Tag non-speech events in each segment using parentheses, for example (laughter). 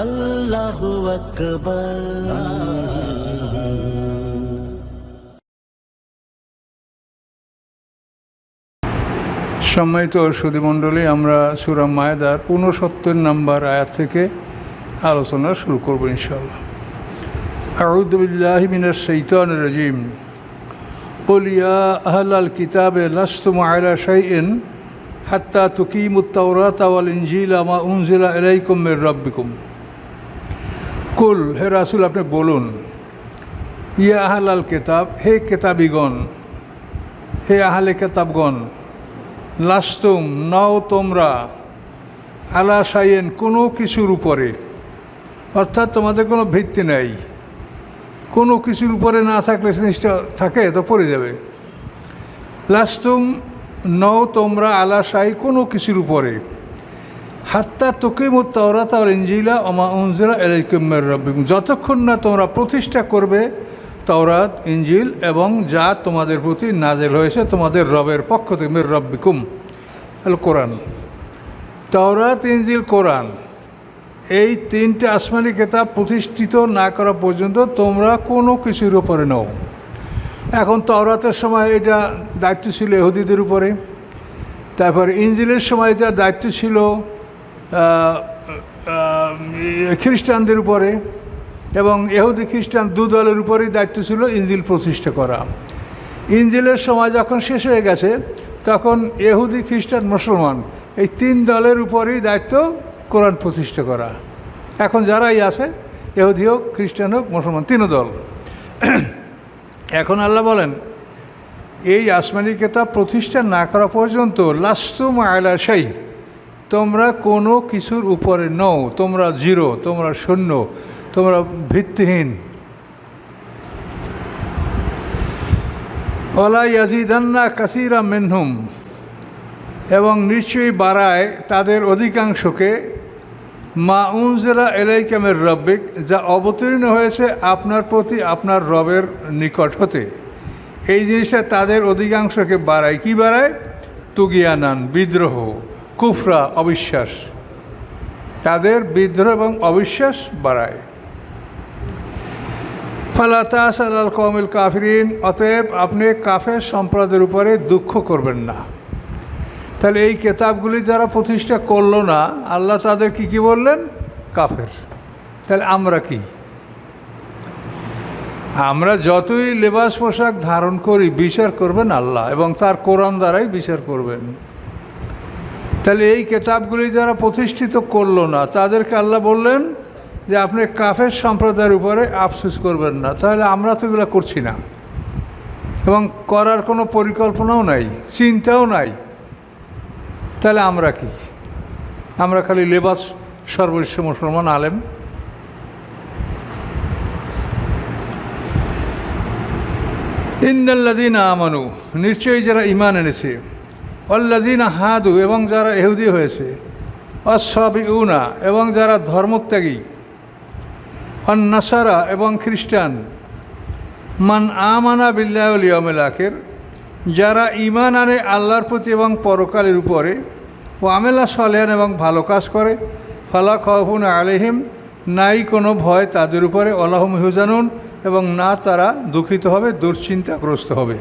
আল্লাহ ঔষধি সম্মানিত সুদীমণ্ডলী আমরা সুরাম মায়েদার ঊনসত্তর নম্বর আয়াত থেকে আলোচনা শুরু করব ইনশাআল্লাহ। সৈতন রাজিম। কলিয়া আহলাল কিতাবে লাস্তুম আয়লা শাইন হাত্তা তুকিমুত্তাওরাত তাওয়াল ইনজিল আমা উনজিলা এলাইকুমের রব্বিকুম। কুল, হে রাসুল, আপনি বলুন, ইয়া আহলাল কেতাব, হে কেতাবিগণ, হে আহলে কেতাবগণ, লাস্তুম, নাও তোমরা, আলা সাইয়েন কোনো কিছুর উপরে, অর্থাৎ তোমাদের কোনো ভিত্তি নেই। কোনো কিছুর উপরে না থাকলে জিনিসটা থাকে, তো পড়ে যাবে। লাস্তুম, নও তোমরা, আলা সাই কোনো কিছুর উপরে। হাত্তা তোকিম তাওরা তাওর ইঞ্জিলা অমা উনজিলা এলাইকুমের রব্বিকুম। যতক্ষণ না তোমরা প্রতিষ্ঠা করবে তাওরাত ইঞ্জিল এবং যা তোমাদের প্রতি নাজেল হয়েছে তোমাদের রবের পক্ষ থেকে, মের রব্বিকুম। হলো কোরআন। তাওরাত ইঞ্জিল কোরআন, এই তিনটে আসমানি কেতাব প্রতিষ্ঠিত না করা পর্যন্ত তোমরা কোনো কিছুর উপরে নও। এখন তাওরাতের সময় এটা দায়িত্ব ছিল এহুদিদের উপরে, তারপর ইঞ্জিলের সময় এটা দায়িত্ব ছিল খ্রিস্টানদের উপরে এবং এহুদি খ্রিস্টান দু দলের উপরেই দায়িত্ব ছিল ইঞ্জিল প্রতিষ্ঠা করা। ইঞ্জিলের সময় যখন শেষ হয়ে গেছে, তখন এহুদি খ্রিস্টান মুসলমান এই তিন দলের উপরেই দায়িত্ব কোরআন প্রতিষ্ঠা করা। এখন যারাই আছে এহুদি হোক, খ্রিস্টান হোক, মুসলমান তিন দল। এখন আল্লাহ বলেন, এই আসমানি কেতাব প্রতিষ্ঠা না করা পর্যন্ত লাস্তুম আয়লা সেই তোমরা কোনো কিছুর উপরে নও, তোমরা জিরো, তোমরা শূন্য, তোমরা ভিত্তিহীন। ওলা ইয়াজিদান্না কাসিরা মেনহুম, এবং নিশ্চয়ই বাড়ায় তাদের অধিকাংশকে, মা উনজেলা এলাইকামের রব্বিক, যা অবতীর্ণ হয়েছে আপনার প্রতি আপনার রবের নিকট হতে। এই জিনিসটা তাদের অধিকাংশকে বাড়ায়। কি বাড়ায়? তুগিয়ানান, বিদ্রোহ। কুফরা, অবিশ্বাস। তাদের বিদ্রোহ এবং অবিশ্বাস বাড়ায়। ফালাতাস আল কমিল কাফরিন, অতএব আপনি কাফের সম্প্রদায়ের উপরে দুঃখ করবেন না। তাহলে এই কেতাবগুলি যারা প্রতিষ্ঠা করল না, আল্লাহ তাদের কি কি বললেন? কাফের। তাহলে আমরা কি? আমরা যতই লেবাস পোশাক ধারণ করি, বিচার করবেন আল্লাহ এবং তার কোরআন দ্বারাই বিচার করবেন। তাহলে এই কেতাবগুলি যারা প্রতিষ্ঠিত করল না, তাদেরকে আল্লাহ বললেন যে আপনি কাফের সম্প্রদায়ের উপরে আফসোস করবেন না। তাহলে আমরা তো এগুলো করছি না। এবং করার কোনো পরিকল্পনাও নাই, চিন্তাও নাই। তাহলে আমরা কি? আমরা খালি লেবাস সর্বস্ব মুসলমান আলেম। ইন্দাল্লাদিন আমানু, নিশ্চয়ই যারা ইমান এনেছে অল্লাদিন হাদু এবং যারা এহুদি হয়েছে অসবি উনা এবং যারা ধর্মত্যাগী অন্নাসারা এবং খ্রিস্টান, মান আমানা বিল্লাউল যারা ইমান আনে আল্লাহর প্রতি এবং পরকালের উপরে, ও আমেলা সলেন এবং ভালো কাজ করে, ফালা খফুন আলহিম নাই কোনো ভয় তাদের উপরে অলাহম হুজানুন এবং না তারা দুঃখিত হবে, দুশ্চিন্তাগ্রস্ত হবে।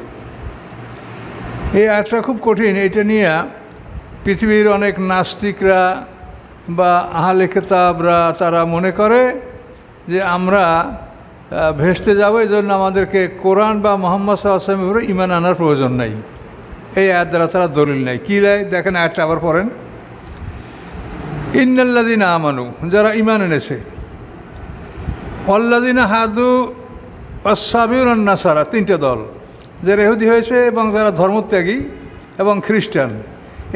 এই আয়টা খুব কঠিন। এটা নিয়ে পৃথিবীর অনেক নাস্তিকরা বা আহলে খেতাবরা তারা মনে করে যে আমরা ভেস্তে যাব এই জন্য আমাদেরকে কোরআন বা মোহাম্মদ সাল্লামের উপরে ইমান আনার প্রয়োজন নাই। এই আয়াত দ্বারা তারা দলিল নাই কী লাই? দেখেন আয়াতটা আবার পড়েন। ইন্নাল্লাদিন আমানু, যারা ইমান এনেছে। অল্লাদিনা হাদু অসাবিউর নাসারা, তিনটে দল। যারা এহুদি হয়েছে এবং যারা ধর্মত্যাগী এবং খ্রিস্টান,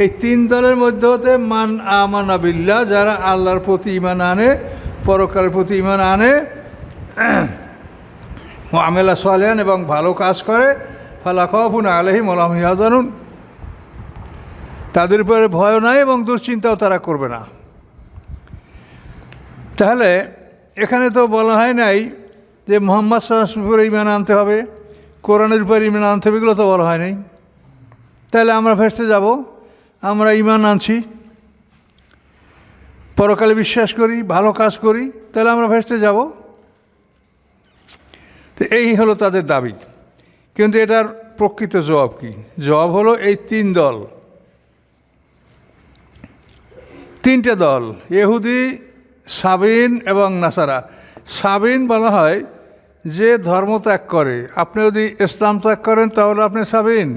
এই তিন দলের মধ্যে হতে মান আমান আবিল্লা যারা আল্লাহর প্রতি ইমান আনে, পরকালের প্রতি ইমান আনে (clears throat) আমেলা সোয়ালিয়ান এবং ভালো কাজ করে, ফালা খফুন আলহিম আলম জানুন তাদের উপরে ভয় নাই এবং দুশ্চিন্তাও তারা করবে না। তাহলে এখানে তো বলা হয় নাই যে মোহাম্মদ উপরে ইমান আনতে হবে। কোরআনের উপরে ইমান আনতে হবে, এগুলো তো বলা হয় নাই। তাহলে আমরা ভেসতে যাব, আমরা ইমান আনছি। পরকালে বিশ্বাস করি, ভালো কাজ করি, তাহলে আমরা ভেসতে যাব। তো এই হলো তাদের দাবি। কিন্তু এটার প্রকৃত জবাব কি? জবাব হলো এই তিন দল। তিনটে দল, ইহুদি, সাবিন এবং নাসারা। সাবিন বলা হয় যে ধর্ম ত্যাগ করে, আপনি যদি ইসলাম ত্যাগ করেন তাহলে আপনি সাবিন।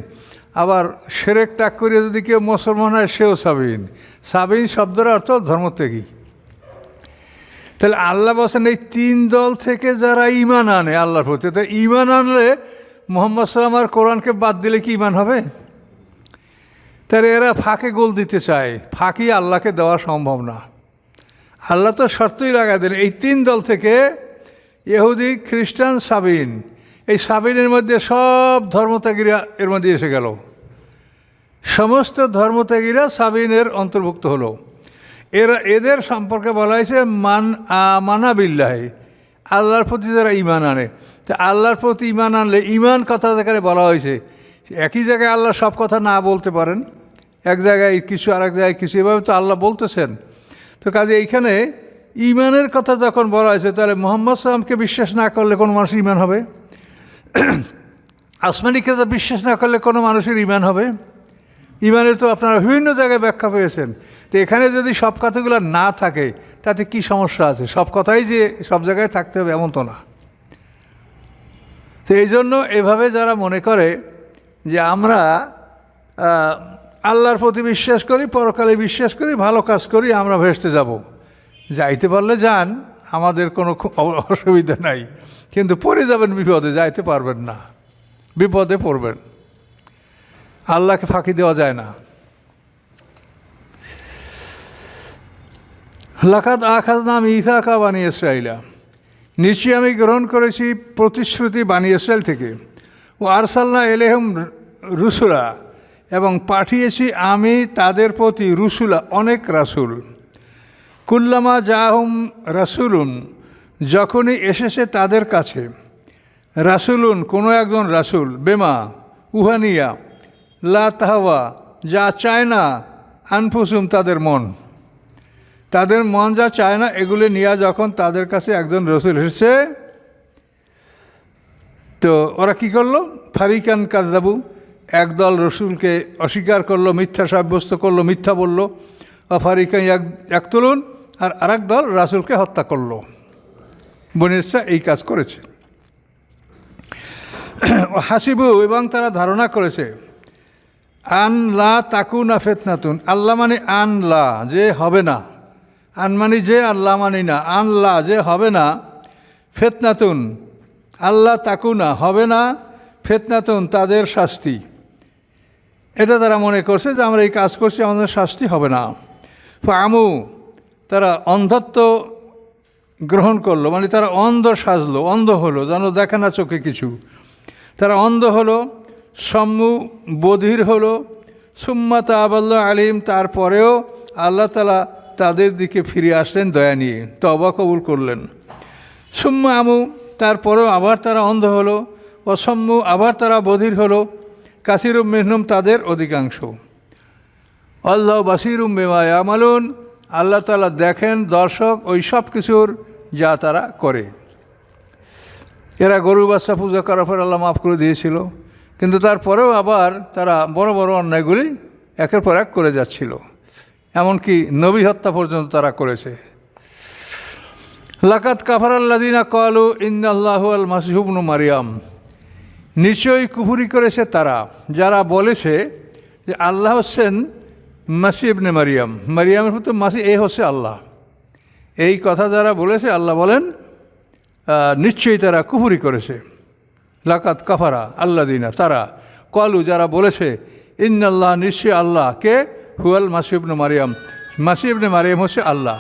আবার সেরেক ত্যাগ করে যদি কেউ মুসলমান হয়, সেও সাবিন। সাবিন শব্দের অর্থ ধর্মত্যাগী। তাহলে আল্লাহ বসেন এই তিন দল থেকে যারা ইমান আনে আল্লাহর প্রতি, তো ইমান আনলে মোহাম্মদ সাল্লাম আর কোরআনকে বাদ দিলে কি ইমান হবে? তাহলে এরা ফাঁকে গোল দিতে চায়। ফাঁকি আল্লাহকে দেওয়া সম্ভব না। আল্লাহ তো শর্তই লাগাই দেন এই তিন দল থেকে ইহুদি, খ্রিস্টান, সাবিন। এই সাবিনের মধ্যে সব ধর্মত্যাগীরা এর মধ্যে এসে গেল। সমস্ত ধর্মত্যাগীরা সাবিনের অন্তর্ভুক্ত হলো। এরা এদের সম্পর্কে বলা হয়েছে মান মানা বিল্লাহে আল্লাহর প্রতি যারা ইমান আনে। তা আল্লাহর প্রতি ইমান আনলে ইমান কথা যেখানে বলা হয়েছে, একই জায়গায় আল্লাহ সব কথা না বলতে পারেন। এক জায়গায় কিছু আর এক জায়গায় কিছু। এভাবে তো আল্লাহ বলতেছেন। তো কাজে এইখানে ইমানের কথা যখন বলা হয়েছে, তাহলে মোহাম্মদ সাল্লামকে বিশ্বাস না করলে কোনো মানুষ ইমান হবে? (clears throat) আসমানি কেতা বিশ্বাস না করলে কোনো মানুষের ইমান হবে? ইমানের তো আপনারা বিভিন্ন জায়গায় ব্যাখ্যা পেয়েছেন। তো এখানে যদি সব কথাগুলো না থাকে, তাতে কি সমস্যা আছে? সব কথাই যে সব জায়গায় থাকতে হবে, এমন তো না। তো এই জন্য এভাবে যারা মনে করে যে আমরা আল্লাহর প্রতি বিশ্বাস করি, পরকালে বিশ্বাস করি, ভালো কাজ করি, আমরা ভেসতে যাব। যাইতে পারলে যান, আমাদের কোনো অসুবিধা নাই। কিন্তু পড়ে যাবেন বিপদে, যাইতে পারবেন না। বিপদে পড়বেন। আল্লাহকে ফাঁকি দেওয়া যায় না। লাকাত আখাজ নাম ইথাকা বানি ইসরাইলা। নিশ্চয়ই আমি গ্রহণ করেছি প্রতিশ্রুতি বানি ইসরায়েল থেকে। ও আরসাল্লা এলেহম রুসুলা এবং পাঠিয়েছি আমি তাদের প্রতি রুসুলা অনেক রাসুল। কুল্লামা জাহুম রাসুলুন, যখনই এসেছে তাদের কাছে, রাসুলুন, কোনো একজন রাসুল, বেমা, উহানিয়া, লা তাহওয়া, যা চায় না, আনফুসুম, তাদের মন। তাদের মন যা চায় না, এগুলি নিয়ে যখন তাদের কাছে একজন রসুল এসেছে, তো ওরা কি করল? ফারিকান কাদাবু একদল রসুলকে অস্বীকার করল, মিথ্যা সাব্যস্ত করল, মিথ্যা বলল। ফারিকান এক এক তুলুন আর আরেক দল রাসুলকে হত্যা করল। বনিসা এই কাজ করেছে। হাসিবু এবং তারা ধারণা করেছে, আন লা তাকু না ফেতনাতুন, আল্লাহ মানে আন লা, যে হবে না। আন মানি যে, আল্লাহ মানি না। আন লা, যে হবে না, ফেতনাতুন, আল্লাহ তাকু না হবে না, ফেতনাতুন, তাদের শাস্তি। এটা তারা মনে করছে যে আমরা এই কাজ করছি, আমাদের শাস্তি হবে না। আমু তারা অন্ধত্ব গ্রহণ করল মানে তারা অন্ধ সাজলো, অন্ধ হলো, যেন দেখে না চোখে কিছু। তারা অন্ধ হলো, সম্মু বধির হলো সুম্মাতা আবাল্লা আলিম তারপরেও আল্লাহ তালা তাদের দিকে ফিরে আসলেন দয়া নিয়ে তবা কবুল করলেন। সুম্মা আমু, তারপরেও আবার তারা অন্ধ হলো অসম্মু আবার তারা বধির হলো, কাসিরুম মেহনুম তাদের অধিকাংশ। আল্লাহ বাসিরুম বেমায় আমালুন আল্লাহ তালা দেখেন, দর্শক, ওই সব কিছুর যা তারা করে। এরা গরু বাচ্চা পূজা করার পর আল্লাহ মাফ করে দিয়েছিল। কিন্তু তারপরেও আবার তারা বড় বড় অন্যায়গুলি একের পর এক করে যাচ্ছিল। এমনকি নবী হত্যা পর্যন্ত তারা করেছে। লাকাত কাফার আল্লাদিনা কলু ইন্দাল্লাহ আল মাসিহুবনু মারিয়াম। নিশ্চয়ই কুফুরি করেছে তারা। যারা বলেছে যে আল্লাহ হচ্ছেন মাসিবনে মারিয়াম। মারিয়ামের মতো মাসি, এ হচ্ছে আল্লাহ। এই কথা যারা বলেছে, আল্লাহ বলেন নিশ্চয়ই তারা কুফুরি করেছে। লাকাত কাফারা আল্লা দিনা তারা। কলু যারা বলেছে, ইন্নাল্লাহ নিশ্চয় আল্লাহ। কে? হুয়াল মাসিবনে মারিয়াম। মাসিবনে মারিয়াম হচ্ছে আল্লাহ।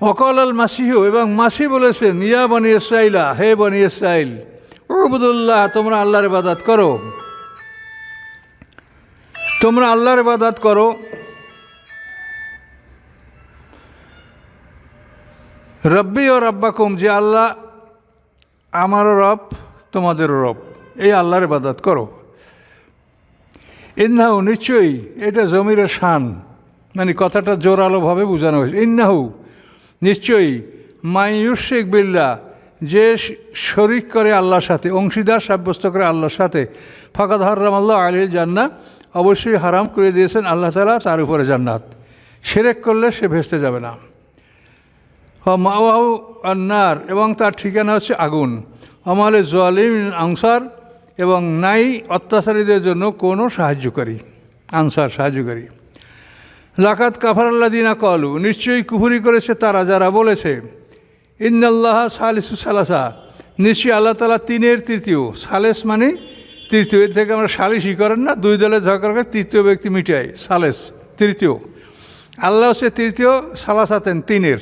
অকল আল মাসিহু, এবং মাসি বলেছেন, ইয়া বনি ইসরাইলা হে বনি ইসরাইল উবুদুল্লাহ, তোমরা আল্লাহর ইবাদত করো। তোমরা আল্লাহর ইবাদত করো। রব্বি ও রব্বাকুম, যে আল্লাহ আমারও রব, তোমাদেরও রব। এই আল্লাহর ইবাদত করো। ইন্নাহু, নিশ্চয়ই এটা জমির শান। মানে কথাটা জোরালোভাবে বোঝানো হয়েছে। ইন্নাহু, নিশ্চয়ই মাইয়ুশেক বিল্লা যে শরিক করে আল্লাহর সাথে, অংশীদার সাব্যস্ত করে আল্লাহর সাথে। ফাঁকা হারাম আল্লাহ আলী জান্না অবশ্যই হারাম করে দিয়েছেন আল্লাহ তালা তার উপরে জান্নাত। সেরেক করলে সে ভেস্তে যাবে না। মাওয়াহু আন্নার, এবং তার ঠিকানা হচ্ছে আগুন। আমালে জলিম আনসার এবং নাই অত্যাচারীদের জন্য কোনো সাহায্যকারী, আনসার সাহায্যকারী। লাকাত কাফারাল্লাদিনা কলু নিশ্চয়ই কুফুরি করেছে তারা যারা বলেছে ইন্দাল্লাহ সালিসু সালাসা। নিশ্চয়ই আল্লাহ তালা তিনের তৃতীয়, সালেস মানে তৃতীয় থেকে আমরা সালিসই করেন না, দুই দলে ঝগড়া করে তৃতীয় ব্যক্তি মিটায় সালেস, তৃতীয়। আল্লাহ হচ্ছে তৃতীয় সালাসাতেন তিনের।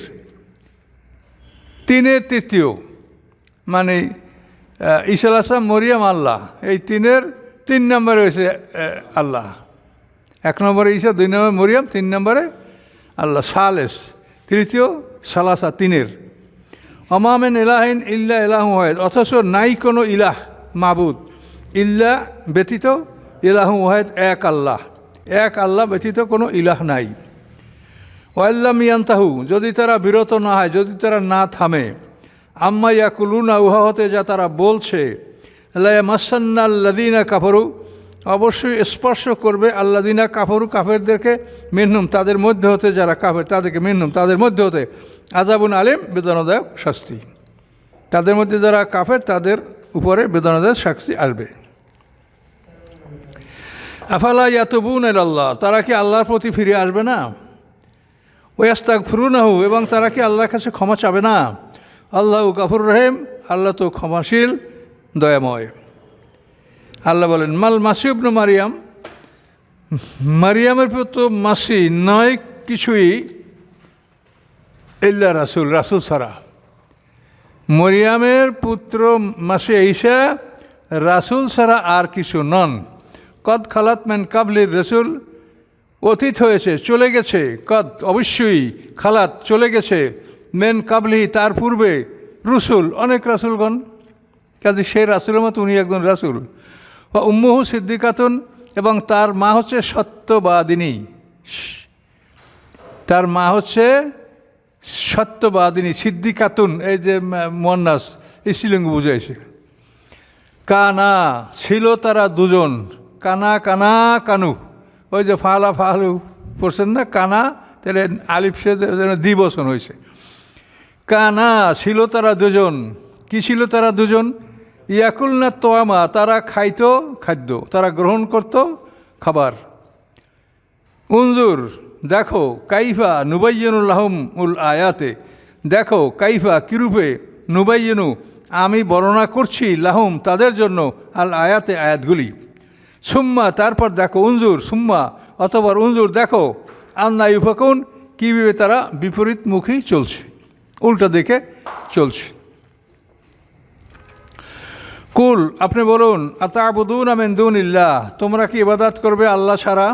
তিনের তৃতীয় মানে ঈশাল আসাম মরিয়াম, আল্লাহ। এই তিনের, তিন নম্বরে হয়েছে আল্লাহ। এক নম্বরে ঈশা দুই নম্বরে মরিয়াম, তিন নম্বরে আল্লাহ, সালেস। তৃতীয়, সালাসা তিনের। অমামেন এলাহিন ইল্লা এলাহ অথচ নাই কোনো ইলাহ, মাবুদ। ইল্লা ব্যতীত ইলাহ ওয়াহেদ, এক আল্লাহ। এক আল্লাহ ব্যতীত কোনো ইলাহ নাই। ওয়াল্লাম ইয়ান্তাহু, যদি তারা বিরত না হয়, যদি তারা না থামে, আম্মা ইয়াকুলুনা, উহা হতে যা তারা বলছে মাসান্নাল্লাদিনা কাফরু, অবশ্যই স্পর্শ করবে আল্লাদিনা কাফরু, কাফেরদেরকে মিন্নুম তাদের মধ্যে হতে যারা কাফের, তাদেরকে মিন্নুম তাদের মধ্যে হতে আজাবুন আলিম, বেদনাদায়ক শাস্তি। তাদের মধ্যে যারা কাফের, তাদের উপরে বেদনাদায়ক শাস্তি আসবে। আফালা ইয়াতবুন আল্লাহ তারা কি আল্লাহর প্রতি ফিরে আসবে না? ওয়াস্তাক ফুরুনাহু এবং তারা কি আল্লাহর কাছে ক্ষমা চাবে না? আল্লাহ গাফুর রহিম, আল্লাহ তো ক্ষমাশীল, দয়াময়। আল্লাহ বলেন, মাল মাসিবনু মারিয়াম, মারিয়ামের তো মাসি নয় কিছুই ইল্লা রাসুল রাসুল ছাড়া। মরিয়ামের পুত্র মাসে ঈশা রাসুল ছাড়া আর কিছু নন। কদ খালাত মেন কাবলির রসুল, অতীত হয়েছে, চলে গেছে, কদ অবশ্যই খালাত চলে গেছে, মেন কাবলি তার পূর্বে রসুল, অনেক রাসুলগণ, কাজে সেই রাসুলের মতো উনি একজন রাসুল। ও উম্মুহু সিদ্দিকাতুন, এবং তার মা হচ্ছে সত্যবাদিনী। তার মা হচ্ছে সত্যবাদিনী, সিদ্দিকাতুন, এই যে মন্নাস ইসিলিঙ্গ বুঝাইছে। কানা, ছিল তারা দুজন। কানা কানা কানু। ওই যে ফালা ফালু পড়ছেন না? কানা, তাহলে আলিফ সে দ্বিবচন হয়েছে। কানা ছিল তারা দুজন। কি ছিল তারা দুজন? ইয়াকুল না তোয়ামা, তারা খাইতো খাদ্য, তারা গ্রহণ করত খাবার। উঞ্জুর দেখো কাইফা নুবাইয়নুল্লাহম উল আয়াতে। দেখো কাইফা কিরূপে নুবাইয়নু, আমি বর্ণনা করছি লাহুম তাদের জন্য আল আয়াতে আয়াতগুলি। সুম্মা, তারপর দেখো উনজুর, সুম্মা অথবা উনজুর দেখো, আন্না ইউফাকুন, কীভাবে তারা বিপরীত বিপরীতমুখী চলছে, উল্টা দিকে চলছে। কুল, আপনি বলুন, আতাবুদুন আমেন্দুন ইল্লাহ তোমরা কি ইবাদাত করবে আল্লাহ ছাড়া?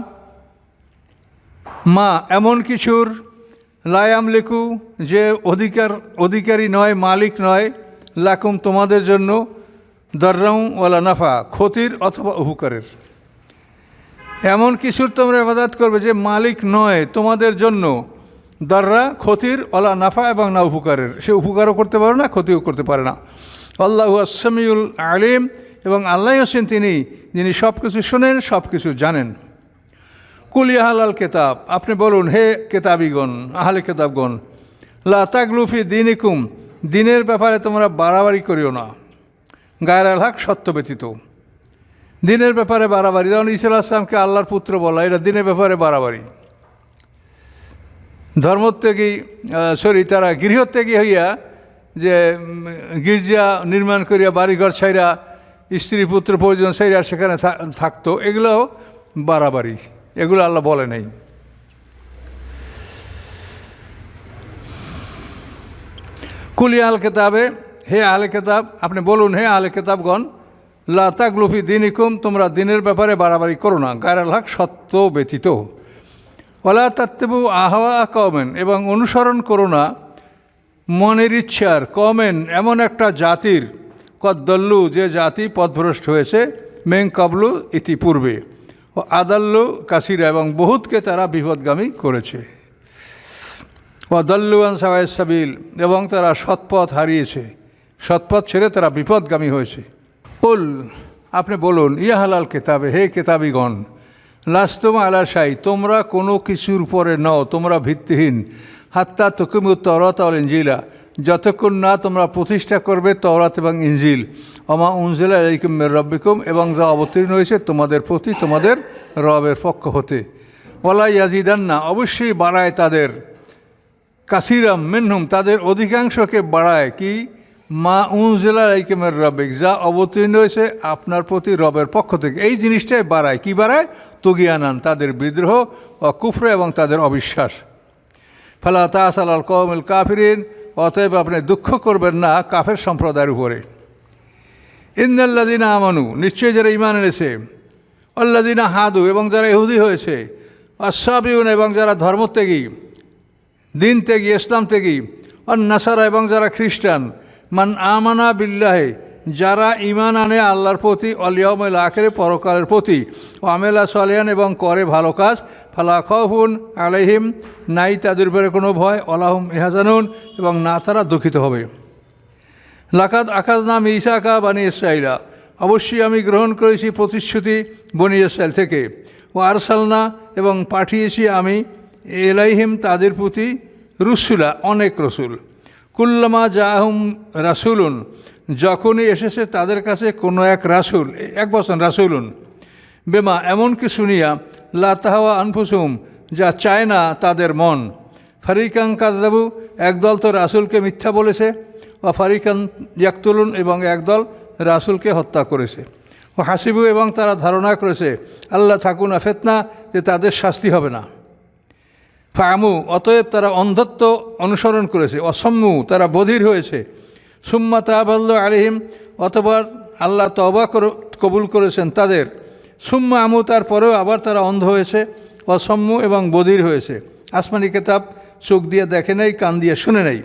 মা, এমন কিছুর লায়াম লিখু যে অধিকার, অধিকারী নয়, মালিক নয়, লাকুম তোমাদের জন্য দর্রাউ ওয়ালা নাফা, ক্ষতির অথবা উপকারের। এমন কিছুর তোমরা ইবাদাত করবে যে মালিক নয়, তোমাদের জন্য। দররা, ক্ষতির অলা নাফা এবং না উপকারের। সে উপকারও করতে পারে না, ক্ষতিও করতে পারে না। আল্লাহ আসামিউল আলিম এবং আল্লাহ হোসেন তিনি, যিনি সব কিছু শোনেন সব কিছু জানেন কুলিয়া হালাল কেতাব, আপনি বলুন, হে কেতাবিগণ, আহলে কেতাবগণ, লা তাগলুফি দিনিকুম, দিনের ব্যাপারে তোমরা বাড়াবাড়ি করিও না। গায়ের আল হক সত্য ব্যতীত। দিনের ব্যাপারে বাড়াবাড়ি। যেমন ইসুল আসলামকে আল্লাহর পুত্র বলা, এটা দিনের ব্যাপারে বাড়াবাড়ি। ধর্মত্যাগী সরি, তারা গৃহত্যাগী হইয়া যে গির্জা নির্মাণ করিয়া, বাড়িঘর ছাইরা, স্ত্রী, পুত্র, পরিজন ছাইরা সেখানে থাকতো এগুলো বাড়াবাড়ি। এগুলো আল্লাহ বলে নাই। কুলি আল কেতাবে হে আলে কেতাব, আপনি বলুন, হে আলে কেতাবগণ লাতাগলুফি দিনিকুম, তোমরা দিনের ব্যাপারে বাড়াবাড়ি করো না গায়রাল হক সত্য ব্যতীত। ওলা তাত্তেবু আহওয়া কমেন এবং অনুসরণ করো না, মনের ইচ্ছার কমেন এমন একটা জাতির কদ্দল্লু যে জাতি পথভ্রষ্ট হয়েছে মেং কাবলু ইতিপূর্বে। ও আদাল্লু, কাসিরা, এবং বহুতকে তারা বিপদগামী করেছে। ও দল্লুয়ান সাওয়াই সাবিল, এবং তারা সৎপথ হারিয়েছে। সৎপথ ছেড়ে তারা বিপদগামী হয়েছে। উল আপনি বলুন ইয়া হালাল কেতাবে, হে কেতাবিগণ, লাস্তম আলা সাই তোমরা কোনো কিছুর উপরে নও, তোমরা ভিত্তিহীন। হাত্তা তুকুমু তরত অল ইঞ্জিলা যতক্ষণ না তোমরা প্রতিষ্ঠা করবে তরাত এবং ইঞ্জিল অমা উনজিলা আলাইকুম মের রব্বিকুম, এবং যা অবতীর্ণ হয়েছে তোমাদের প্রতি তোমাদের রবের পক্ষ হতে। ওলা ইয়াজিদান না অবশ্যই বাড়ায় তাদের। কাসিরাম মেনহুম, তাদের অধিকাংশকে বাড়ায়। কি? মা উনজেলা আইকেমের রবেক যা অবতীর্ণ হয়েছে আপনার প্রতি রবের পক্ষ থেকে। এই জিনিসটাই বাড়ায়। কি বাড়ায়? তুগিয়ানান তাদের বিদ্রোহ ও কুফরে এবং তাদের অবিশ্বাস। ফালা তাসাল আল কৌমিল কাফিরিন, অতএব আপনি দুঃখ করবেন না কাফের সম্প্রদায়ের উপরে। ইন্দাল্লাদিনা আমানু, নিশ্চয়ই যারা ইমান এনেছে। আল্লাদিনা হাদু, এবং যারা ইহুদি হয়েছে। আসাবিউন এবং যারা ধর্মত্যাগী দিন ত্যাগী ইসলাম ত্যাগী আর নাসারা এবং যারা খ্রিস্টান। মান আমানা বিল্লাহে, যারা ইমান আনে আল্লাহর প্রতি অলিয়মেল আখেরে, পরকালের প্রতি, ও আমেলা সলিয়ান এবং করে ভালো কাজ, ফালা খফুন আলহিম নাই তাদের উপরে কোনো ভয় অলাহম ইহাজানুন, এবং না তারা দুঃখিত হবে। লাকাত আকাজ নাম ইসাকা বানি ইসরাইলা অবশ্যই আমি গ্রহণ করেছি প্রতিশ্রুতি বনি ইসরায়েল থেকে। ও আরসালনা, এবং পাঠিয়েছি আমি এলাইহিম তাদের প্রতি রুসুলা, অনেক রসুল। কুল্লামা জাহুম রাসুলুন, যখনই এসেছে তাদের কাছে কোনো এক রাসুল, এক বছর রাসুলুন, বেমা এমনকি শুনিয়া লাতাহাওয়া আনফুসুম যা চায় না তাদের মন। ফারিকাং কাদাবু একদল তো রাসুলকে মিথ্যা বলেছে ও ফারিকান ইয়াকতুলুন, এবং একদল রাসুলকে হত্যা করেছে। ও হাসিবু এবং তারা ধারণা করেছে, আল্লাহ থাকুন ফেতনা যে তাদের শাস্তি হবে না। ফামু অতএব তারা অন্ধত্ব অনুসরণ করেছে, অসম্মু, তারা বধির হয়েছে। সুম্মা তাবাল্ল আলিহিম অতবার আল্লাহ তবা কবুল করেছেন তাদের। সুম্মা আমু, তারপরেও আবার তারা অন্ধ হয়েছে, অসম্মু এবং বধির হয়েছে। আসমানি কেতাব চোখ দিয়ে দেখে নাই, কান দিয়ে শুনে নাই।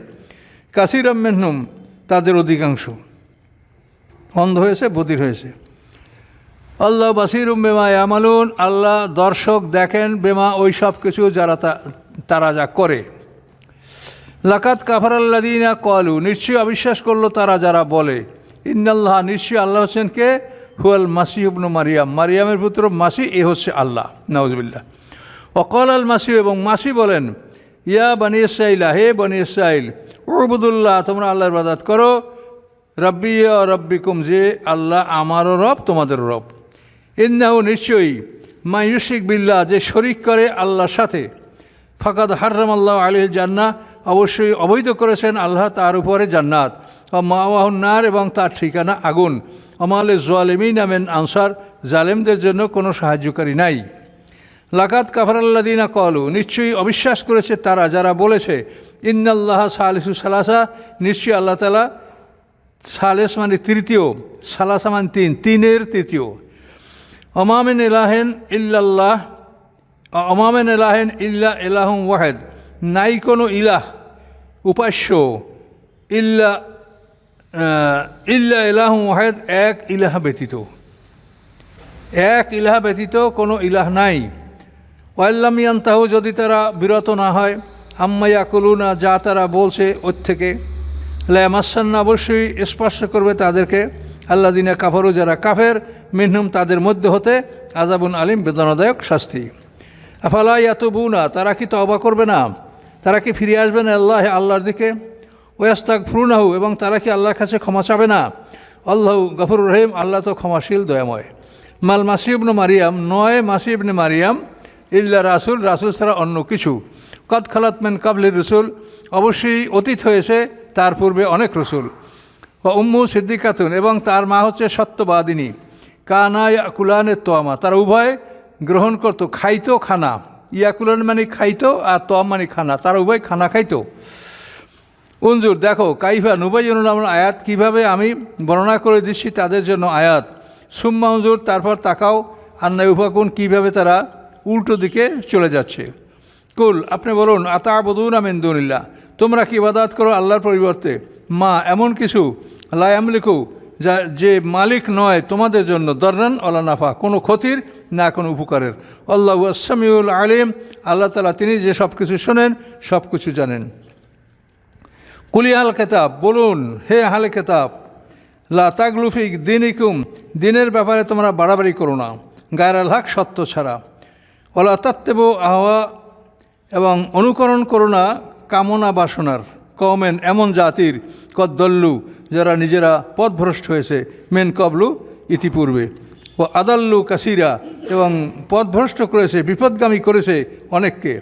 কাসির মেহনুম, তাদের অধিকাংশ অন্ধ হয়েছে, বধির হয়েছে। আল্লাহ বাসিরুম বেমা ইয়ামালুন, আল্লাহ দর্শক দেখেন বেমা ওই সব কিছু যারা তারা যা করে। লাকাত কাফার আল্লাদিনা কলু নিশ্চয়ই অবিশ্বাস করল তারা যারা বলে। ইন্দাল্লাহ নিশ্চয়ই আল্লাহ হোসেন কে? হুয়াল মাসি ইবনু মারিয়াম। মারিয়ামের পুত্র মাসি এ হচ্ছে আল্লাহ। নওয়াজবিল্লা অকল আল মাসি এবং মাসি বলেন, ইয়া বানি ইসরাইলা হে বানি ইসরাইল ওবুদুল্লাহ তোমরা আল্লাহর বাদাত করো। রব্বি ও রব্বিকুম, যে আল্লাহ আমারও রব, তোমাদেরও রব। ইন্নাহু নিশ্চয়ই মায়ুশিক বিল্লাহ, যে শরিক করে আল্লাহর সাথে। ফাকাদ হাররাম আল্লাহ আলিল জান্না অবশ্যই অবৈধ করেছেন আল্লাহ তার উপরে জান্নাত। ও মাওয়াহুন্নার এবং তার ঠিকানা আগুন। অমালে জোয়ালিমি নামেন আনসার, জালেমদের জন্য কোনো সাহায্যকারী নাই। লাকাত কাফারাল্লাদিনা কলু নিশ্চয়ই অবিশ্বাস করেছে তারা, যারা বলেছে, ইন্নাল্লাহ সালিসু সালাসা নিশ্চয়ই আল্লাহ তালা সালেস মানে তৃতীয়, সালাসা মানে তিন, তিনের তৃতীয়। অমামেন এলাহেন ইল্লাল্লাহ অমামেন এলাহেন ইল্লা এলাহম ওয়াহেদ নাই কোনো ইলাহ উপাস্য ইল্লা ইল্লা এলাহম ওয়াহেদ, এক ইলাহ ব্যতীত। এক ইলাহ ব্যতীত কোনো ইলাহ নাই। ওয়াল্লামিয়ান্তাহু যদি তারা বিরত না হয় আম্মাইয়া কলুনা যা তারা বলছে ওর থেকে। লামাসান্না অবশ্যই স্পর্শ করবে তাদেরকে। আল্লা দিনা কাফারু, যারা কাফের মিনহুম তাদের মধ্যে হতে আজাবুন আলিম বেদনাদায়ক শাস্তি। আফালা ইয়াতুবুনা, তারা কি তবা করবে না? তারা কি ফিরে আসবে না আল্লাহ আল্লাহর দিকে? ওয়াস্তাক ফ্রুনাহু এবং তারা কি আল্লাহর কাছে ক্ষমা চাবে না? আল্লাহ গফর রহিম, আল্লাহ তো ক্ষমাশীল, দয়াময়। মাল মাসিবনে মারিয়াম, নয় মাসিবনে মারিয়াম, ইল্লা রাসুল রাসুল ছাড়া অন্য কিছু। কদ খালাতমেন কাবলির রসুল, অবশ্যই অতীত হয়েছে, তার পূর্বে অনেক রসুল। ও উম্মু সিদ্দিকাতুন, এবং তার মা হচ্ছে সত্যবাদিনী। কানা ইয়াকুলানের তোয়ামা। তারা উভয় গ্রহণ করত, খাইতো, খানা। ইয়াকুলান মানে খাইতো আর তোয়াম মানে খানা। তারা উভয় খানা খাইতো। উনজুর, দেখো, কাইফা নুবাইজনুল আমার আয়াত কীভাবে আমি বর্ণনা করে দিচ্ছি তাদের জন্য আয়াত। সুম্মা উনজুর, তারপর তাকাও আন্নাই উপাকুন কীভাবে তারা উল্টো দিকে চলে যাচ্ছে। কুল, আপনি বলুন আতা বদুন আমিন্দুনিল্লা তোমরা কি ইবাদাত করো আল্লাহর পরিবর্তে? মা, এমন কিছু? লায়ামলিকু যা যে মালিক নয় তোমাদের জন্য দর্রান অলা নাফা, কোনো ক্ষতির না কোনো উপকারের। আল্লাহ আসামিউল আলিম, আল্লাহ তালা তিনি যে সব কিছু শোনেন, সব কিছু জানেন। কুলি আল কেতাব, বলুন, হে আহলে কেতাব, লা তাগলুফিক দিনিকুম, দিনের ব্যাপারে তোমরা বাড়াবাড়ি করো না, গায়ের আল হক সত্য ছাড়া। ওলা তাত্তেব আহওয়া, এবং অনুকরণ করো না কামনা বাসনার। কমেন এমন জাতির কদ্দল্লু যারা নিজেরা পথভ্রষ্ট হয়েছে, মেন কবলু ইতিপূর্বে। ও আদাল্লু কাসিরা এবং পথভ্রষ্ট করেছে, বিপদগামী করেছে অনেককে।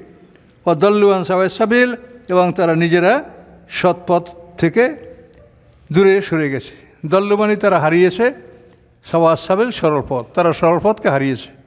ও দল্লু আনসাবাই সাবিল এবং তারা নিজেরা সৎপথ থেকে দূরে সরে গেছে। দল্লুমানি তারা হারিয়েছে সওয়াজ সাবিল সরল পথ, তারা সরল পথকে হারিয়েছে।